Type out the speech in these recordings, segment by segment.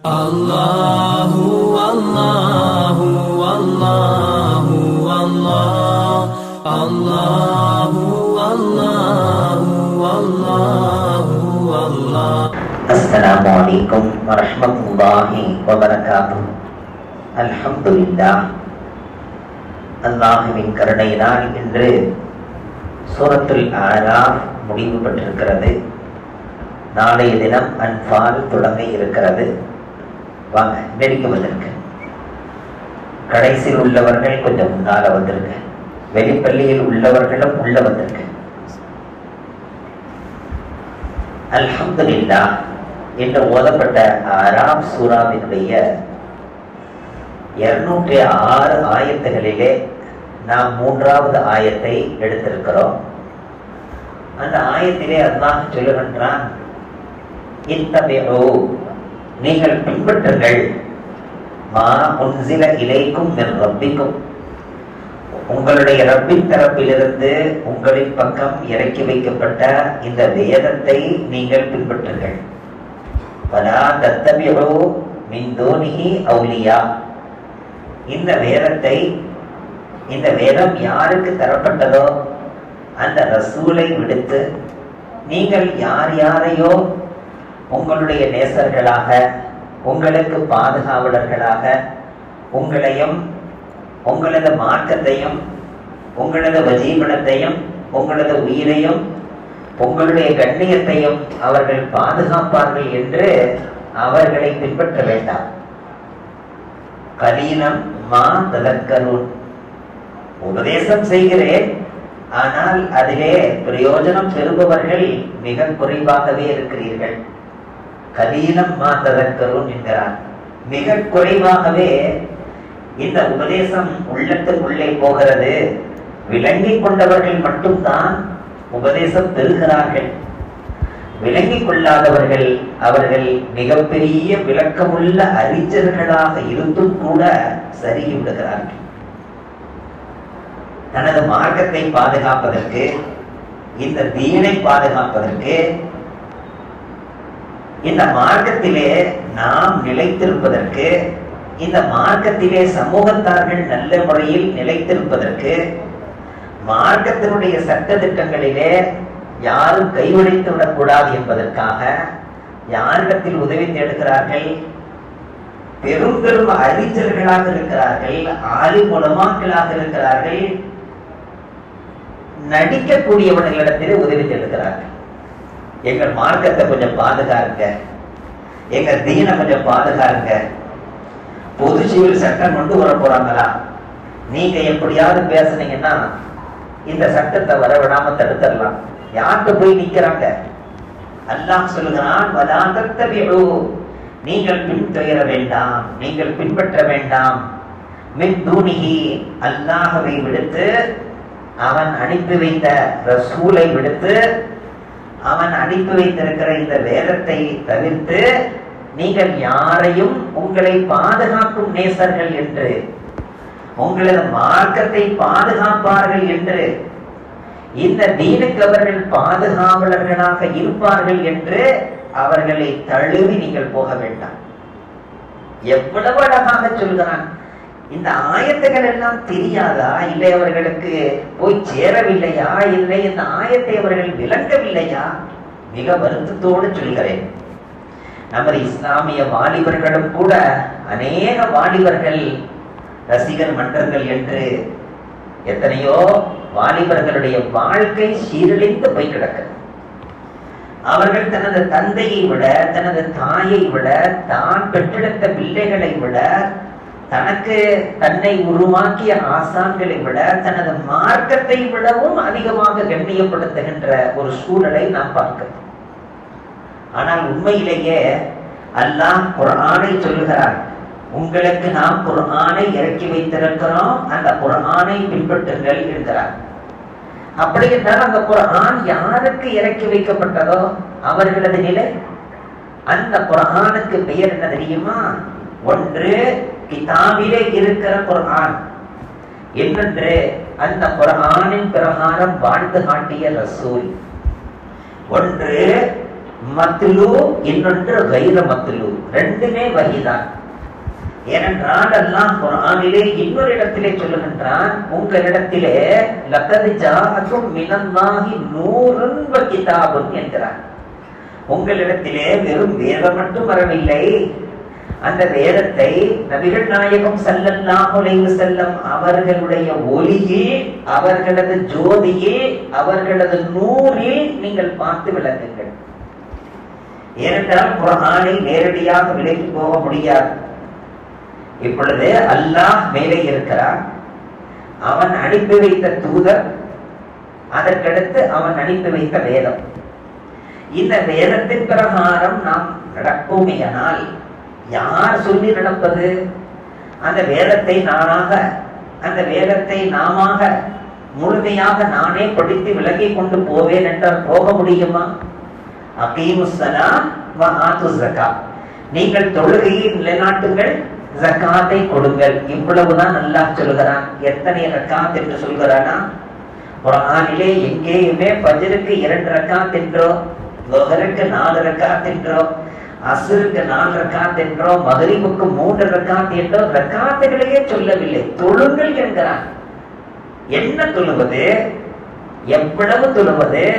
الله والله والله والله الله والله والله والله السلام عليكم ورحمة الله وبركاته الحمد لله அல்லாஹுவின் கருணையினால் இன்று சூரத்துல் ஆராஃப் முடிவு பெற்றிருக்கிறது நாளைய தினம் அன்பால் தொடங்க இருக்கிறது வாங்க வெளியே வந்திருக்கு. கடைசியில் உள்ளவர்கள் கொஞ்சம் முன்னால வந்திருக்கு. வெளிப்பள்ளியில் உள்ளவர்களும் உள்ள வந்திருக்கு. அல்ஹம்துலில்லா என்று ஓதப்பட்ட ஆறாம் சூறாவினுடைய இருநூற்றி ஆறு ஆயத்துகளிலே நாம் மூன்றாவது ஆயத்தை எடுத்திருக்கிறோம். அந்த ஆயத்திலே அல்லாஹ் சொல்லுகின்றான் இத்தபிஉ நீங்கள் பின்பற்றுங்கள். மா உன்சில இலைக்கும் ரப்பிக்கும். உங்களுடைய ரப்பின் தரப்பிலிருந்து உங்களின் பக்கம் இறக்கி வைக்கப்பட்ட இந்த வேதத்தை நீங்கள் பின்பற்றுங்கள். வலா தத்தபிஉ மின்தோனிகி அவுலியா. இந்த வேதத்தை இந்த வேதம் யாருக்கு தரப்பட்டதோ அந்த ரசூலை விடுத்து நீங்கள் யார் யாரையோ உங்களுடைய நேசர்களாக உங்களுக்கு பாதுகாவலர்களாக உங்களையும் உங்களது மார்க்கத்தையும் உங்களது வஜீவனத்தையும் உங்களது உயிரையும் உங்களுடைய கண்ணியத்தையும் அவர்கள் பாதுகாப்பார்கள் என்று அவர்களை பின்பற்ற வேண்டாம். கலீனம் மா ததக்கருன். உபதேசம் செய்கிறேன் ஆனால் அதிலே பிரயோஜனம் பெறுபவர்கள் மிக குறைவாகவே இருக்கிறீர்கள். கலீலம் மா ததக்கரும் என்கிறான். மிக குறைவாகவே இந்த உபதேசம் உள்ளத்துக்குள்ளே போகிறது. விளங்கி கொண்டவர்கள் மட்டும்தான் உபதேசம் பெறுகிறார்கள். விளங்கி கொள்ளாதவர்கள் அவர்கள் மிகப்பெரிய விளக்கமுள்ள அறிஞர்களாக இருந்தும் கூட சருகி விடுகிறார்கள். தனது மார்க்கத்தை பாதுகாப்பதற்கு இந்த தீனை பாதுகாப்பதற்கு இந்த மார்க்கத்திலே நாம் நிலைத்திருப்பதற்கு இந்த மார்க்கத்திலே சமூகத்தார்கள் நல்ல முறையில் நிலைத்திருப்பதற்கு மார்க்கத்தினுடைய சட்ட திட்டங்களிலே யாரும் கைவிடைத்து விடக்கூடாது என்பதற்காக யாரிடத்தில் உதவி தேடுகிறார்கள்? பெரும் பெரும் அறிஞர்களாக இருக்கிறார்கள் ஆளி மூலமாக்களாக இருக்கிறார்கள். நடிக்கக்கூடியவர்களிடத்திலே உதவி தேடுகிறார்கள். எங்கள் மார்க்கத்தை கொஞ்சம் பாதுகாருங்க எங்க தீனை கொஞ்சம் பாதுகாருங்க பொது சிவில் சட்டம் கொண்டு வர போறாங்களா? நீங்க எப்படியாவது பேசுனீங்கன்னா இந்த சட்டத்தை வரவிடாம தடுத்துடலாம். யார்கிட்ட போய் நிக்கிறாங்க? அல்லாம் சொல்லுகிறான் வலாந்தத்தபிஉ நீங்கள் பின்தொயர வேண்டாம் நீங்கள் பின்பற்ற வேண்டாம். மின் தூணிகி அல்லாஹவை விடுத்து அவன் அனுப்பி வைத்த ரசூலை விடுத்து அவன் அனுப்பி வைத்திருக்கிற இந்த வேதத்தை தவிர்த்து நீங்கள் யாரையும் உங்களை பாதுகாக்கும் நேசர்கள் என்று உங்களது மார்க்கத்தை பாதுகாப்பார்கள் என்று இந்த தீனுக்கு அவர்கள் பாதுகாவலர்களாக இருப்பார்கள் என்று அவர்களை தழுவி நீங்கள் போக வேண்டாம். எவ்வளவு அழகாக சொல்கிறான். இந்த ஆயத்துகள் எல்லாம் தெரியாதா? இல்லை அவர்களுக்கு போய் சேரவில்லையா? இல்லை இந்த ஆயத்தை அவர்கள் விளங்கவில்லையா? மிக வருத்தத்தோடு சொல்கிறேன். நமது இஸ்லாமிய வாலிபர்களும் கூட அநேக வாலிபர்கள் ரசிகர் மன்றங்கள் என்று எத்தனையோ வாலிபர்களுடைய வாழ்க்கை சீரழிந்து போய் கிடக்கிறது அவர்கள் தனது தந்தையை விட தனது தாயை விட தான் பெற்றெடுத்த பிள்ளைகளை விட தனக்கு தன்னை உருவாக்கிய ஆசான்களை விட தனது மார்க்கத்தை விடவும் அதிகமாக கண்ணியப்படுத்துகின்ற ஒரு சூழலை நாம் பார்க்கிறோம். ஆனால் உண்மையிலேயே அல்லாஹ் குரானை சொல்லுகிறார் உங்களுக்கு நாம் குரானை இறக்கி வைத்திருக்கிறோம் அந்த குரானை பின்பற்றுங்கள் என்கிறார். அப்படி என்றால் அந்த குரான் யாருக்கு இறக்கி வைக்கப்பட்டதோ அவர்களது நிலை? அந்த குரானுக்கு பெயர் என்ன தெரியுமா? ஒன்று கிதாபிலே இருக்கிற குரான் என்னென்று அந்த குரானின் பிரகாரம் வாழ்ந்து காட்டிய ரசூல். ஒன்று மத்திலு இன்னொன்று வைர மத்திலு ரெண்டுமே வகிதான். ஏனென்றால் எல்லாம் குரானிலே இன்னொரு இடத்திலே சொல்லுகின்றான் உங்களிடத்திலே லக்கது ஜாகும் மினல்லாஹி நூறுன்ப கிதாபும் என்கிறான். உங்களிடத்திலே வெறும் வேதம் மட்டும் வரவில்லை அந்த வேதத்தை நபிகள் நாயகம் ஸல்லல்லாஹு செல்லம் அவர்களுடைய ஒளியே அவர்களது ஜோதியே அவர்களது நூலில் நீங்கள் பார்த்து விளங்குங்கள் ஏனென்றால் குரானை நேரடியாக விலகி போக முடியாது. இப்பொழுது அல்லாஹ் மேலே இருக்கிறான். அவன் அனுப்பி வைத்த தூதர் அதற்கடுத்து அவன் அனுப்பி வைத்த வேதம். இந்த வேதத்தின் பிரகாரம் நாம் நடப்போமேயானால் யார் சொல்லி நடப்பது? அந்த வேதத்தை நானாக அந்த வேதத்தை நாமாக முழுமையாக நானே படித்து விலகி கொண்டு போவேன் என்றால் போக முடியுமா? நீங்கள் தொழுகையை நிலைநாட்டுங்கள் ஜக்காத்தை கொடுங்கள். இவ்வளவுதான் நல்லா சொல்கிறான். எத்தனை ரக்காத் என்று சொல்கிறானா? ஆணிலே எங்கேயுமே பஜருக்கு இரண்டு ரக்காத் என்றோ நாலு ரக்காத் என்றோ அசுருக்கு நாலு ரக்காத் என்றோம் மகரிபுக்கு மூன்று ரக்காத் என்றோம் ரக்காத்துகளையே சொல்லவில்லை. தொழுங்கள் என்கிறான். என்ன தொழுவது? எவ்வளவு தொழுவது?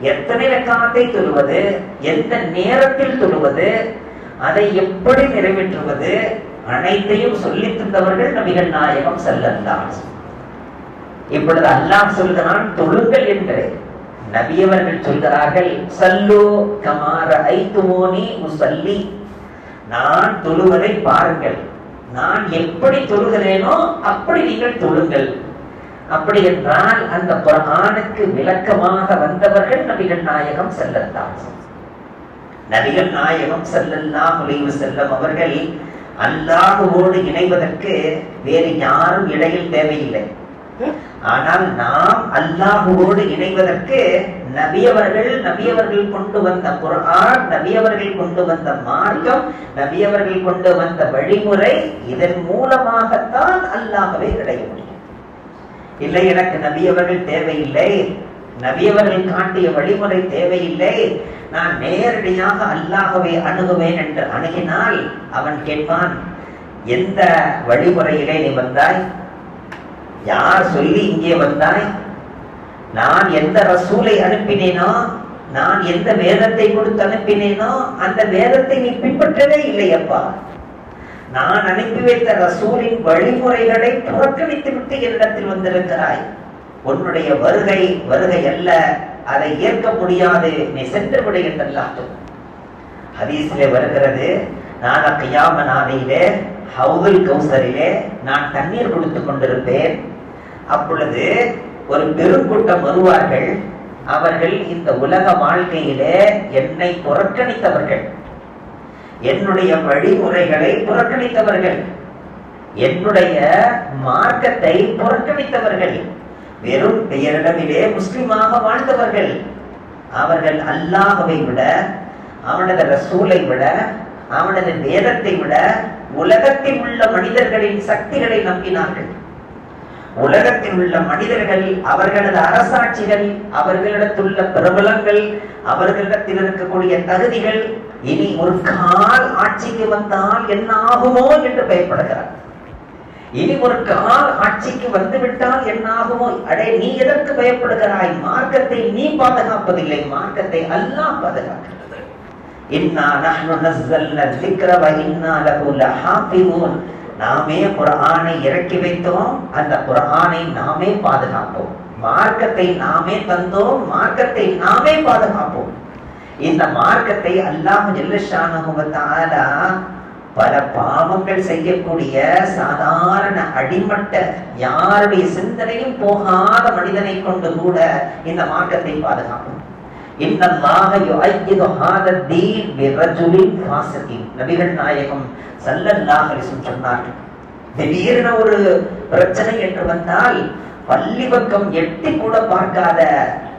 எத்தனை ரக்காத்தை தொழுவது? எந்த நேரத்தில் தொழுவது? அதை எப்படி நிறைவேற்றுவது? அனைத்தையும் சொல்லித் தந்தவர்கள் நபிகள் நாயகம் செல்லந்தான் இப்பொழுது அல்லாஹ் சொல்கிறான் தொழுங்கள் என்று நபியவர்கள் சொல்கிறார்கள் சல்லோ கமார ஐத்துமோனி முசல்லி. நான் தொழுவதை பாருங்கள். நான் எப்படி தொழுகிறேனோ அப்படி நீங்கள் தொழுங்கள். அப்படி என்றால் அந்த குர்ஆனுக்கு விளக்கமாக வந்தவர்கள் நபிகள் நாயகம் செல்லத்தான். நபிகள் நாயகம் செல்லல்லாம் முடிவு செல்லும் அவர்கள் அல்லாஹுவோடு இணைவதற்கு வேறு யாரும் இடையில் தேவையில்லை. ஆனால் நாம் அல்லாஹுவோடு இணைவதற்கு நபியவர்கள் நபியவர்கள் கொண்டு வந்த குரான் நபியவர்கள் கொண்டு வந்த மார்க்கம் நபியவர்கள் கொண்டு வந்த வழிமுறை இதன் மூலமாகத்தான் அல்லாஹ்வை அடைய முடியும். இல்லை எனக்கு நபியவர்கள் தேவையில்லை. நபியவர்கள் காட்டிய வழிமுறை தேவையில்லை. நான் நேரடியாக அல்லாகவே அணுகுவேன் என்று அணுகினால் அவன் கேட்பான் எந்த வழிமுறையிலே நீ வந்தாய்? யார் சொல்லி இங்கே வந்தாய்? நான் எந்த ரசூலை அனுப்பினேனோ நான் எந்த வேதத்தை கொடுத்து அனுப்பினேனோ அந்த வேதத்தை நீ பின்பற்றவே இல்லையப்பா நான் அனுப்பி வைத்த ரசூலின் வழிமுறைகளை புறக்கணித்து விட்டு என்னிடத்தில் வந்திருக்கிறாய். உன்னுடைய வருகை வருகை அல்ல அதை ஏற்க முடியாது நீ சென்று விடு என்றல்லாட்டும் ஹதீஸிலே வருகிறது நான் கையாம நாளையிலே ஹவுதுல் கௌசரிலே நான் தண்ணீர் கொடுத்து கொண்டிருப்பேன் அப்பொழுது ஒரு பெருங்கூட்டம் வருவார்கள். அவர்கள் இந்த உலக வாழ்க்கையிலே என்னை புறக்கணித்தவர்கள். என்னுடைய வழிமுறைகளை புறக்கணித்தவர்கள். என்னுடைய மார்க்கத்தை புறக்கணித்தவர்கள். வெறும் பெயரிடமிலே முஸ்லிமாக வாழ்ந்தவர்கள். அவர்கள் அல்லாஹவை விட அவனது ரசூலை விட அவனது வேதத்தை விட உலகத்தில் உள்ள மனிதர்களின் சக்திகளை நம்பினார்கள். உலகத்தில் உள்ள மனிதர்கள் அவர்களது அரசாட்சிகள் அவர்களிடத்துள்ள பிரபலங்கள் அவர்களிடத்தில் இருக்கக்கூடிய தகுதிகள் இனி ஒரு கால் ஆட்சிக்கு வந்தால் என்ன ஆகுமோ என்று பயப்படுகிறார். இனி ஒரு கால் ஆட்சிக்கு வந்து விட்டால் என்ன ஆகுமோ அடே நீ எதற்கு பயப்படுகிறாய்? மார்க்கத்தை நீ பாதுகாப்பதில்லை. மார்க்கத்தை அல்லாஹ் பாதுகாக்கிறார் இன்னா நஹ்னு நஸ்ஸல்னா ذிக்ர வ இன்னா லஹு லஹாஃபிஸூன் நாமே குர்ஆனை இறக்கி வைத்தோம். அந்த குர்ஆனை நாமே பாதுகாப்போம். மார்க்கத்தை நாமே தந்தோம். மார்க்கத்தை நாமே பாதுகாப்போம். இந்த மார்க்கத்தை அல்லாஹ் ஜல்லஷானஹு வ தஆலா பல பாவங்கள் செய்யக்கூடிய சாதாரண அடிமட்ட யாருடைய சிந்தனையும் போகாத மனிதனை கொண்டு கூட இந்த மார்க்கத்தை பாதுகாப்போம் நபிகள் நாயகம் சொன்னார்கள் திடீரென ஒரு பிரச்சனை என்று வந்தால் பள்ளி பக்கம் எட்டி கூட பார்க்காத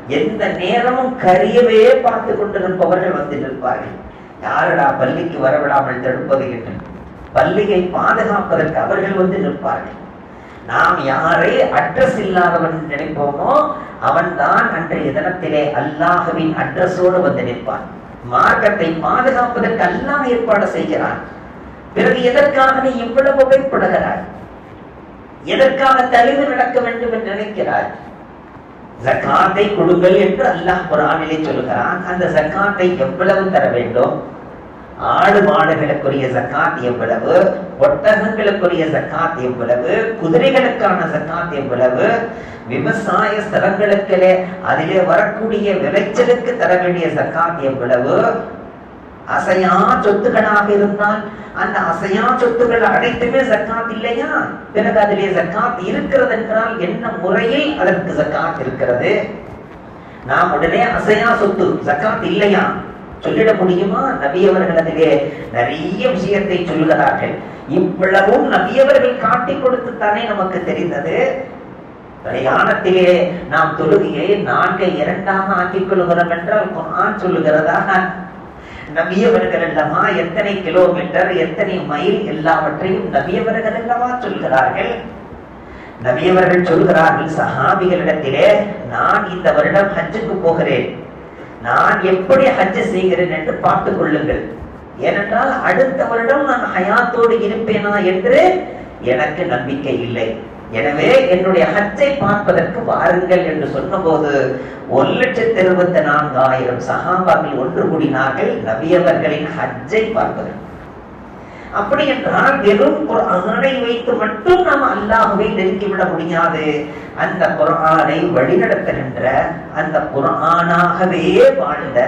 எந்த நேரமும் கரியவே பார்த்து கொண்டிருப்பவர்கள் வந்து நிற்பார்கள். யாரடா பள்ளிக்கு வரவிடாமல் தடுப்பது என்று. பள்ளியை பாதுகாப்பதற்கு அவர்கள் வந்து நிற்பார்கள். நாம் யாரை அட்ரஸ் இல்லாதவன் நினைப்போமோ அவன்தான் அன்றைய தினத்திலே அல்லாஹுவின் அட்ரஸோடு வந்து நிற்பான். மார்க்கத்தை பாதுகாப்பதற்கு அல்லாஹ் ஏற்பாடு செய்கிறான். பிறகு எதற்காக நீ இவ்வளவு பயப்படுகிறாய் எதற்காக தழுவு நடக்க வேண்டும் என்று நினைக்கிறாய்? ஜக்காத்தை கொடுங்கள் என்று அல்லாஹ் குரானிலே சொல்கிறான். அந்த ஜக்காத்தை எவ்வளவு தர வேண்டும்? ஆடு மாடுகளுக்குரிய சக்காத் எவ்வளவு? ஒட்டகங்களுக்குரிய சக்காத் எவ்வளவு? குதிரைகளுக்கான சக்காத் எவ்வளவு? விவசாய ஸ்தலங்களுக்கிலே அதிலே வரக்கூடிய விளைச்சலுக்கு தர வேண்டிய சக்காத் எவ்வளவு? அசையா சொத்துக்களாக இருந்தால் அந்த அசையா சொத்துக்கள் அனைத்துமே சக்காத் இல்லையா? பிறகு அதிலே சக்காத் இருக்கிறது என்றால் என்ன முறையில் அதற்கு சக்காத் இருக்கிறது? நாம் உடனே அசையா சொத்து சக்காத் இல்லையா? சொல்லிட முடியுமா நபியவர்கள் நிறைய விஷயத்தை சொல்லுகிறார்கள். இவ்வளவும் நபியவர்கள் காட்டிக் கொடுத்து தானே நமக்கு தெரிந்தது. பிரயாணத்திலே நாம் தொழுகையை நான்கை இரண்டாக ஆக்கிக் கொள்கிறோம் என்றால் குர்ஆன் சொல்லுகிறதா? நபியவர்கள் அல்லவா? எத்தனை கிலோமீட்டர் எத்தனை மைல் எல்லாவற்றையும் நபியவர்கள் அல்லவா சொல்கிறார்கள்? நபியவர்கள் சொல்கிறார்கள் சஹாபிகளிடத்திலே நான் இந்த வருடம் ஹஜ்ஜுக்கு போகிறேன். நான் எப்படி ஹஜ் செய்கிறேன் என்று பார்த்துக் கொள்ளுங்கள். ஏனென்றால் அடுத்த வருடம் நான் ஹயாத்தோடு இருப்பேனா என்று எனக்கு நம்பிக்கை இல்லை. எனவே என்னுடைய ஹஜ்ஜை பார்ப்பதற்கு வாருங்கள் என்று சொன்னபோது ஒரு லட்சத்தி இருபத்தி நான்காயிரம் சகாபாக்கள் ஒன்று கூடினார்கள். நபியவர்களின் ஹஜ்ஜை பார்ப்பதற்கு. அப்படி என்றால் வெறும் குரானை வைத்து மட்டும் நாம் அல்லாஹ்வை நெருங்கிவிட முடியாது. அந்த குர்ஆனை வழிநடத்துகின்ற அந்த குரானாகவே வாழ்ந்த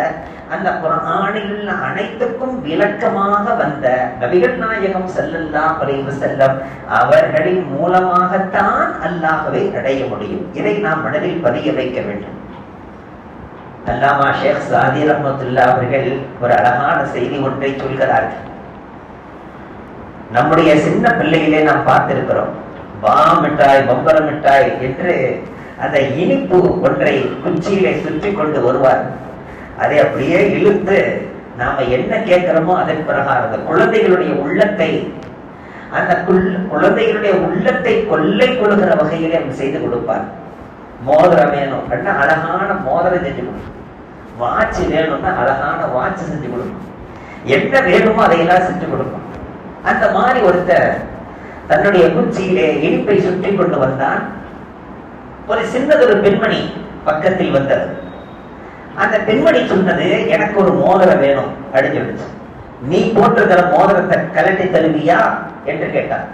அந்த குரானில் உள்ள அனைத்துக்கும் விளக்கமாக வந்த நபிகள் நாயகம் செல்லல்லா அலைஹி செல்லம் அவர்களின் மூலமாகத்தான் அல்லாஹ்வை அடைய முடியும். இதை நாம் மனதில் பதிய வைக்க வேண்டும். அல்லாமா ஷேக் சாதி ரஹமத்துல்லா அவர்கள் ஒரு அழகான செய்தி ஒன்றை சொல்கிறார்கள். நம்முடைய சின்ன பிள்ளைகளே நாம் பார்த்திருக்கிறோம். பா மிட்டாய் பம்பர மிட்டாய் என்று அந்த இனிப்பு ஒன்றை குச்சியிலே சுற்றி கொண்டு வருவார். அதை அப்படியே இழுத்து நாம என்ன கேட்கிறோமோ அதன் பிரகாரம் அந்த குழந்தைகளுடைய உள்ளத்தை அந்த குள்- குழந்தைகளுடைய உள்ளத்தை கொள்ளை கொள்கிற வகையிலே அவங்க செய்து கொடுப்பார் மோதிரம் வேணும் அப்படின்னா அழகான மோதிரம் செஞ்சு கொடுக்கும் வாட்ச் வேணும்னா அழகான வாட்ச் செஞ்சு கொடுக்கும் என்ன வேணுமோ அதையெல்லாம் செஞ்சு கொடுக்கும் அந்த மாதிரி ஒருத்தர் தன்னுடைய குச்சியிலே இனிப்பை சுற்றி கொண்டு வந்தான். ஒரு சின்னதொரு பெண்மணி பக்கத்தில் வந்தது. அந்த பெண்மணி சொன்னது எனக்கு ஒரு மோதிரம் வேணும் அப்படின்னு சொல்லுச்சு. நீ போட்டிருக்கிற மோதிரத்தை கலட்டி தருவியா? என்று கேட்டார்.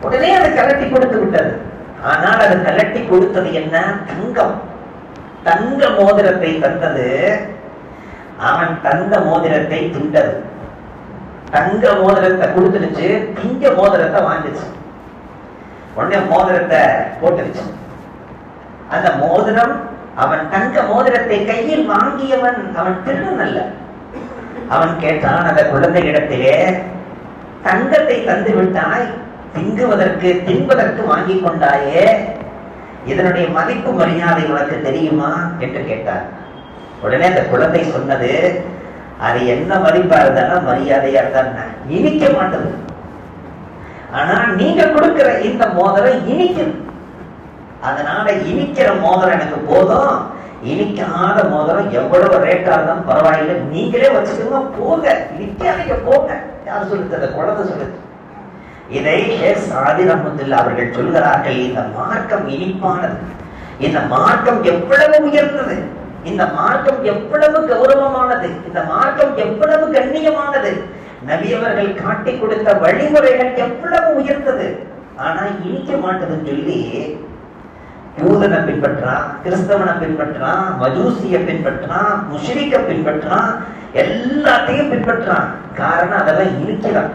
உடனே அதை கலட்டி கொடுத்து விட்டது. ஆனால் அது கலட்டி கொடுத்தது என்ன? தங்கம். தங்க மோதிரத்தை தந்தது. அவன் தந்த மோதிரத்தை துண்டது. தங்க மோதிரத்தை கொடுத்துருச்சு திங்க மோதிரத்தை வாங்கிச்சு உடனே மோதிரத்தை போட்டுருச்சு அந்த மோதிரம் அவன் தங்க மோதிரத்தை கையில் வாங்கியவன் அவன் திருடன் அல்ல. அவன் கேட்டான் அந்த குழந்தையிடத்திலே தங்கத்தை தந்து விட்டாய் திங்குவதற்கு தின்பதற்கு வாங்கி கொண்டாயே இதனுடைய மதிப்பு மரியாதை உனக்கு தெரியுமா? என்று கேட்டார். உடனே அந்த குழந்தை சொன்னது அது என்ன மதிப்பா இருந்தாலும் மரியாதையா இருந்தா இனிக்க மாட்டது ஆனா நீங்க கொடுக்கிற இந்த மோதிரம் இனிக்குது அதனால இனிக்கிற மோதிரம் எனக்கு போதும். இனிக்காத மோதிரம் எவ்வளவு ரேட்டா இருந்தாலும் பரவாயில்லை. நீங்களே வச்சுக்கோங்க போங்க. இனிக்காதீங்க போங்க. யார் சொல்லுது? அந்த குழந்தை சொல்லுது. இதை ஷேக் சாதி ரஹமத்துல்லா அவர்கள் சொல்கிறார்கள் இந்த மார்க்கம் இனிப்பானது. இந்த மார்க்கம் எவ்வளவு உயர்ந்தது? இந்த மார்க்கம் எவ்வளவு கௌரவமானது இந்த மார்க்கம் எவ்வளவு கண்ணியமானது. நபியவர்கள் காட்டி கொடுத்த வழிமுறைகள் எவ்வளவு உயர்ந்தது. ஆனா இனிக்க மாட்டதுன்னு சொல்லி யூதனை பின்பற்றான் கிறிஸ்தவனை பின்பற்றான் மஜூசிய பின்பற்றான் முஷரிக்க பின்பற்றான் எல்லாத்தையும் பின்பற்றான் காரணம் அதெல்லாம் இனிக்கிறான்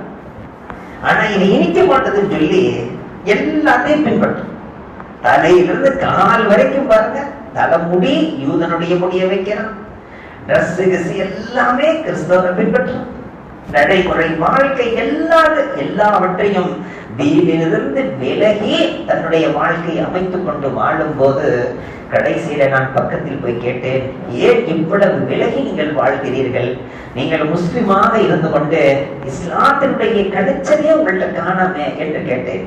ஆனா இது இனிக்க மாட்டதுன்னு சொல்லி எல்லாத்தையும் பின்பற்றும் தலையிலிருந்து கால் வரைக்கும் பாருங்க. தலைமுடி யூதனுடைய முடிய வைக்கிறான். ட்ரெஸ் கிசு எல்லாமே கிறிஸ்தவனை பின்பற்றும் நடைமுறை வாழ்க்கை எல்லாரு எல்லாவற்றையும் தீவிலிருந்து விலகி தன்னுடைய வாழ்க்கையை அமைத்துக் கொண்டு வாழும் போது கடைசியில நான் பக்கத்தில் போய் கேட்டேன் ஏன் இவ்வளவு விலகி நீங்கள் வாழ்கிறீர்கள்? நீங்கள் முஸ்லிமாக இருந்து கொண்டு இஸ்லாத்தினுடைய கடைச்சலே உங்கள்கிட்ட காணாமே என்று கேட்டேன்.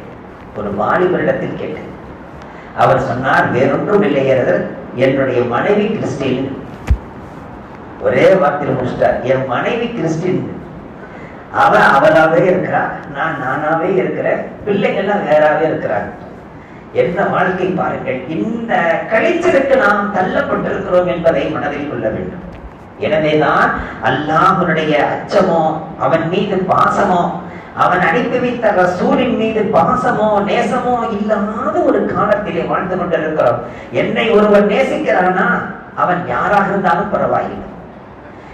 ஒரு வாலிபரிடத்தில் கேட்டேன். அவர் சொன்னார் வேறொன்றும் இல்லை என்னுடைய மனைவி கிறிஸ்டின். ஒரே வார்த்தையில் முடிச்சிட்டார் என் மனைவி கிறிஸ்டின். அவ அவளாவே இருக்கிறா நான் நானாவே இருக்கிறேன் பிள்ளைங்கள்லாம் வேறாவே இருக்கிறாங்க. என்ன வாழ்க்கை பாருங்கள் இந்த கழிச்சலுக்கு நாம் தள்ளப்பட்டிருக்கிறோம் என்பதை மனதில் கொள்ள வேண்டும். எனவேதான் அல்லாஹனுடைய அச்சமோ அவன் மீது பாசமோ அவன் அனுப்பி வைத்த ரசூலின் மீது பாசமோ நேசமோ இல்லாத ஒரு காலத்திலே வாழ்ந்து கொண்டிருக்கிறோம். என்னை ஒருவன் நேசிக்கிறானா? அவன் யாராக இருந்தாலும் பரவாயில்லை.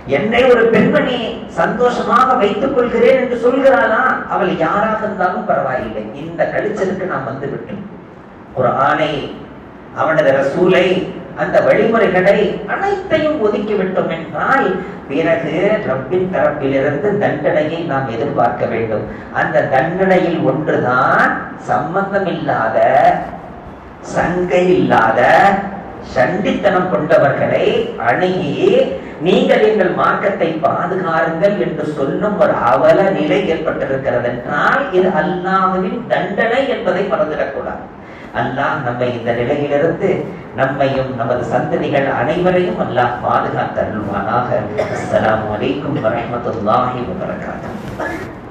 என்னை ஒரு பெண்மணி சந்தோஷமாக வைத்துக் கொள்கிறேன் என்று சொல்கிறாளா? அவள் யாராக இருந்தாலும் பரவாயில்லை. இந்த கழிச்சலுக்கு நாம் வந்து விட்டோம் ஒரு ஆணை அவனது ரசூலை அந்த வழிமுறைகளை அனைத்தையும் ஒதுக்கி விட்டோம் என்றால் பிறகு ரப்பின் தரப்பிலிருந்து தண்டனையை நாம் எதிர்பார்க்க வேண்டும். அந்த தண்டனையில் ஒன்றுதான் சம்பந்தம் இல்லாத சங்கை இல்லாத சண்டித்தனம் கொண்டவர்களை அணுகி நீங்கள் எங்கள் மார்க்கத்தை பாதுகாருங்கள் என்று சொல்லும் ஒரு அவல நிலை ஏற்பட்டிருக்கிறது என்றால் இது அல்லாஹுவின் தண்டனை என்பதை மறந்துடக்கூடாது. அல்லாஹ் நம்மை இந்த நிலையிலிருந்து நம்மையும் நமது சந்ததிகள் அனைவரையும் அல்லாஹ் பாதுகாத்தருள்வானாக. அஸ்லாம் வலைக்கும் வரமத்துல்லாஹி வபரகாத்துஹு.